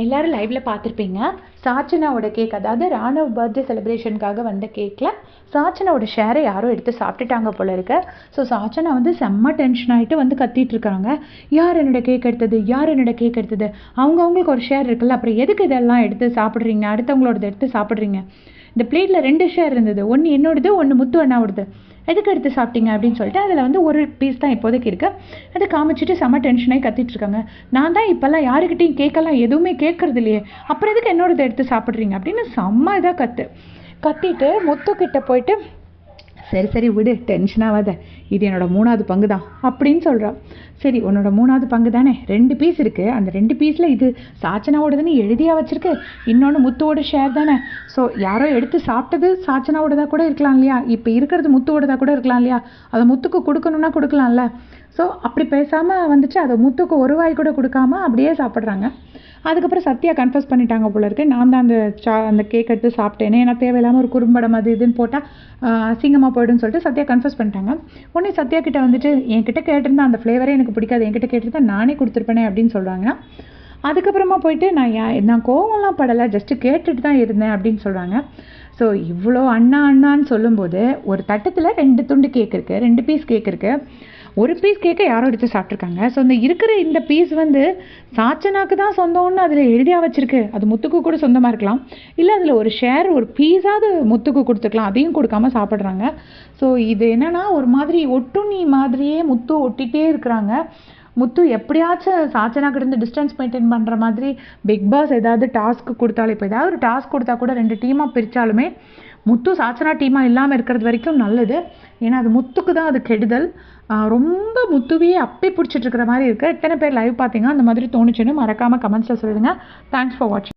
எல்லாரும் லைவ்ல பார்த்துருப்பீங்க. சாச்சனாவோட கேக் அதாவது ராணவ் பர்த்டே செலிப்ரேஷனுக்காக வந்த கேக்கில் சாச்சனாவோட ஷேரை யாரோ எடுத்து சாப்பிட்டுட்டாங்க போல இருக்கு. ஸோ சாச்சனா வந்து செம்ம டென்ஷன் ஆகிட்டு வந்து கத்திட்டு இருக்காங்க. யார் என்னோட கேக் எடுத்தது? யார் என்னோட கேக் எடுத்தது? அவங்கவுங்களுக்கு ஒரு ஷேர் இருக்குல்ல அப்புறம் எதுக்கு இதெல்லாம் எடுத்து சாப்பிட்றீங்க? அடுத்தவங்களோடது எடுத்து சாப்பிட்றீங்க. இந்த பிளேட்டில் ரெண்டு ஷேர் இருந்தது. ஒன்று என்னோடது ஒன்று முத்து அண்ணாவோடது. எதுக்கு எடுத்து சாப்பிட்டீங்க? அப்படின்னு சொல்லிட்டு அதில் வந்து ஒரு பீஸ் தான் இப்போதைக்கு இருக்குது அதை காமிச்சிட்டு செம்ம டென்ஷனாகி கத்திட்டு இருக்காங்க. நான் தான் இப்போல்லாம் யாருக்கிட்டையும் கேட்கலாம் எதுவுமே கேட்கறது இல்லையே. அப்புறம் எதுக்கு என்னோடதை எடுத்து சாப்பிட்றீங்க? அப்படின்னு செம்ம இதாக கற்று கத்திட்டு முத்துக்கிட்ட போயிட்டு சரி சரி விடு டென்ஷன் ஆகாத. இது என்னோட மூணாவது பங்கு தான் அப்படின்னு சொல்கிறான் சரி உன்னோட மூணாவது பங்கு தானே ரெண்டு பீஸ் இருக்குது அந்த ரெண்டு பீஸில் இது சாச்சனாவோடதுன்னு எழுதியாக வச்சுருக்கு. இன்னொன்று முத்துவோட ஷேர் தானே. ஸோ யாரோ எடுத்து சாப்பிட்டது சாச்சனாவோடதாக கூட இருக்கலாம் இல்லையா? இப்போ இருக்கிறது முத்துவோடதாக கூட இருக்கலாம் இல்லையா? அதை முத்துக்கு கொடுக்கணுன்னா கொடுக்கலாம்ல. ஸோ அப்படி பேசாமல் வந்துட்டு அதை முத்துக்கு ஒரு வாய் கூட கொடுக்காம அப்படியே சாப்பிட்றாங்க. அதுக்கப்புறம் சத்யா கன்ஃபஸ் பண்ணிட்டாங்க போல இருக்கு. நான் தான் அந்த சா அந்த கேக் எடுத்து சாப்பிட்டேனே. ஏன்னா தேவையில்லாமல் ஒரு குறும்படம் அது இதுன்னு போட்டால் அசிங்கமாக போய்டுன்னு சொல்லிட்டு சத்யா கன்ஃபஸ் பண்ணிட்டாங்க. உடனே சத்யா கிட்ட வந்துட்டு என்கிட்ட கேட்டிருந்தா அந்த ஃப்ளேவரே எனக்கு பிடிக்காது. என்கிட்ட கேட்டிருந்தா நானே கொடுத்துருப்பேனே அப்படின்னு சொல்கிறாங்க அதுக்கப்புறமா போயிட்டு நான் நான் கோவம்லாம் படலை. ஜஸ்ட்டு கேட்டுட்டு தான் இருந்தேன் அப்படின்னு சொல்கிறாங்க ஸோ இவ்வளோ அண்ணா அண்ணான்னு சொல்லும்போது ஒரு தட்டத்தில் ரெண்டு துண்டு கேக் இருக்குது ரெண்டு பீஸ் கேக் இருக்குது ஒரு பீஸ் கேக்கை யாரோ எடுத்து சாப்பிட்ருக்காங்க ஸோ இந்த இருக்கிற இந்த பீஸ் வந்து சாச்சனாக்கு தான் சொந்தம்னு அதில் எழுதியா வச்சுருக்கு. அது முத்துக்கு கூட சொந்தமாக இருக்கலாம். இல்லை அதில் ஒரு ஷேர் ஒரு பீஸாவது முத்துக்கு கொடுத்துக்கலாம். அதையும் கொடுக்காம சாப்பிட்றாங்க. ஸோ இது என்னன்னா ஒரு மாதிரி ஒட்டுண்ணி மாதிரியே முத்து ஒட்டிகிட்டே இருக்கிறாங்க. முத்து எப்படியாச்சும் சாச்சனா கிட்ட டிஸ்டன்ஸ் மெயின்டைன் பண்ணுற மாதிரி பிக் பாஸ் ஏதாவது டாஸ்க் கொடுத்தாலும் இப்போ ஏதாவது ஒரு டாஸ்க் கொடுத்தா கூட ரெண்டு டீமாக பிரித்தாலுமே முத்து சாச்சனா டீமாக இல்லாமல் இருக்கிறது வரைக்கும் நல்லது. ஏன்னா அது முத்துக்கு தான் அது கெடுதல். ரொம்ப முத்துவையே அப்பி பிடிச்சிட்டு இருக்கிற மாதிரி இருக்குது எத்தனை பேர் லைவ் பார்த்தீங்கன்னா அந்த மாதிரி தோணுச்சுன்னு மறக்காமல் கமெண்ட்ஸில் சொல்லுங்கள் தேங்க்ஸ் ஃபார் வாட்சிங்